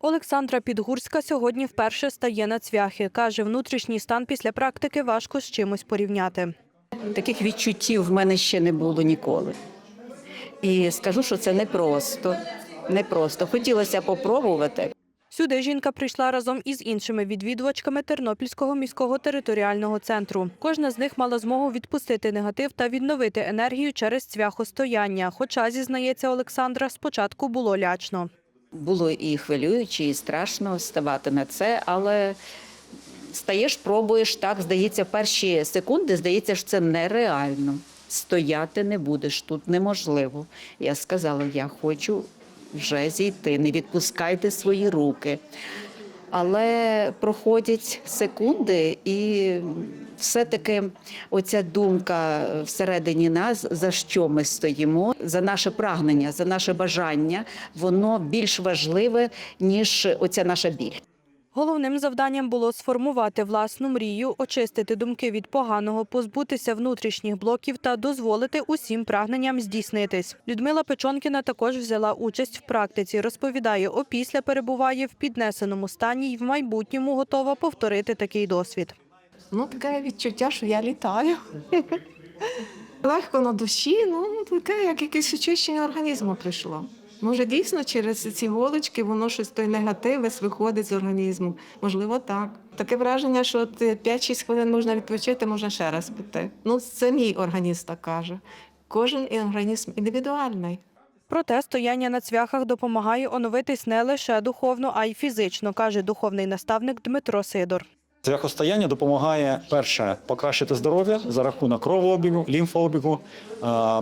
Олександра Підгурська сьогодні вперше стає на цвяхи. Каже, внутрішній стан після практики важко з чимось порівняти. Таких відчуттів в мене ще не було ніколи. І скажу, що це непросто. Непросто. Хотілося попробувати. Сюди жінка прийшла разом із іншими відвідувачками Тернопільського міського територіального центру. Кожна з них мала змогу відпустити негатив та відновити енергію через цвяхостояння. Хоча, зізнається Олександра, спочатку було лячно. Було і хвилююче, і страшно ставати на це, але стаєш, пробуєш так, здається, перші секунди, здається, що це нереально. Стояти не будеш тут неможливо. Я сказала, я хочу вже зійти, не відпускайте свої руки. Але проходять секунди, і все-таки оця думка всередині нас, за що ми стоїмо, за наше прагнення, за наше бажання, воно більш важливе, ніж оця наша біль. Головним завданням було сформувати власну мрію, очистити думки від поганого, позбутися внутрішніх блоків та дозволити усім прагненням здійснитись. Людмила Печонкіна також взяла участь в практиці. Розповідає, опісля перебуває в піднесеному стані і в майбутньому готова повторити такий досвід. Ну, таке відчуття, що я літаю. Легко на душі, ну таке, як якесь очищення організму прийшло. Може, дійсно через ці голочки воно щось той негатив весь виходить з організму. Можливо, так. Таке враження, що от 5-6 хвилин можна відпочити, можна ще раз піти. Ну, це мій організм так каже. Кожен організм індивідуальний. Проте стояння на цвяхах допомагає оновитись не лише духовно, а й фізично, каже духовний наставник Дмитро Сидор. Цвяхостояння допомагає перше покращити здоров'я за рахунок кровообігу, лімфообігу,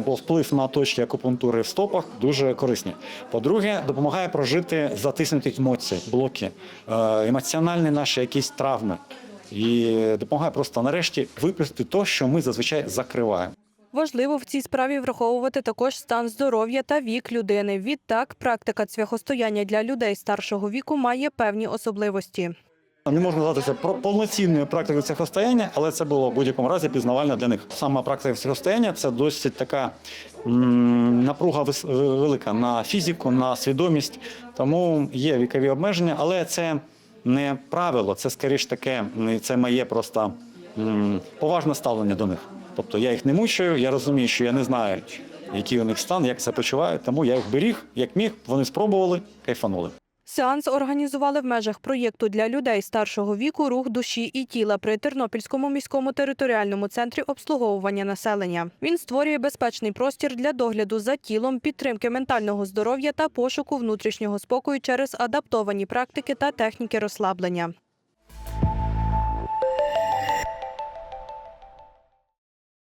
бо вплив на точки акупунктури в стопах дуже корисні. По-друге, допомагає прожити затиснуті емоції, блоки, емоціональні наші якісь травми. І допомагає просто нарешті випустити те, що ми зазвичай закриваємо. Важливо в цій справі враховувати також стан здоров'я та вік людини. Відтак, практика цвяхостояння для людей старшого віку має певні особливості. Не можна назвати про- повноцінною практикою цвяхостояння, але це було в будь-якому разі пізнавально для них. Сама практика цвяхостояння – це досить така м, напруга велика на фізику, на свідомість. Тому є вікові обмеження, але це не правило, це скоріш таке, це моє просто м, поважне ставлення до них. Тобто я їх не мучаю, я розумію, що я не знаю, який у них стан, як це почувають, тому я їх беріг, як міг, вони спробували, кайфанули. Сеанс організували в межах проєкту для людей старшого віку рух душі і тіла при Тернопільському міському територіальному центрі обслуговування населення. Він створює безпечний простір для догляду за тілом, підтримки ментального здоров'я та пошуку внутрішнього спокою через адаптовані практики та техніки розслаблення.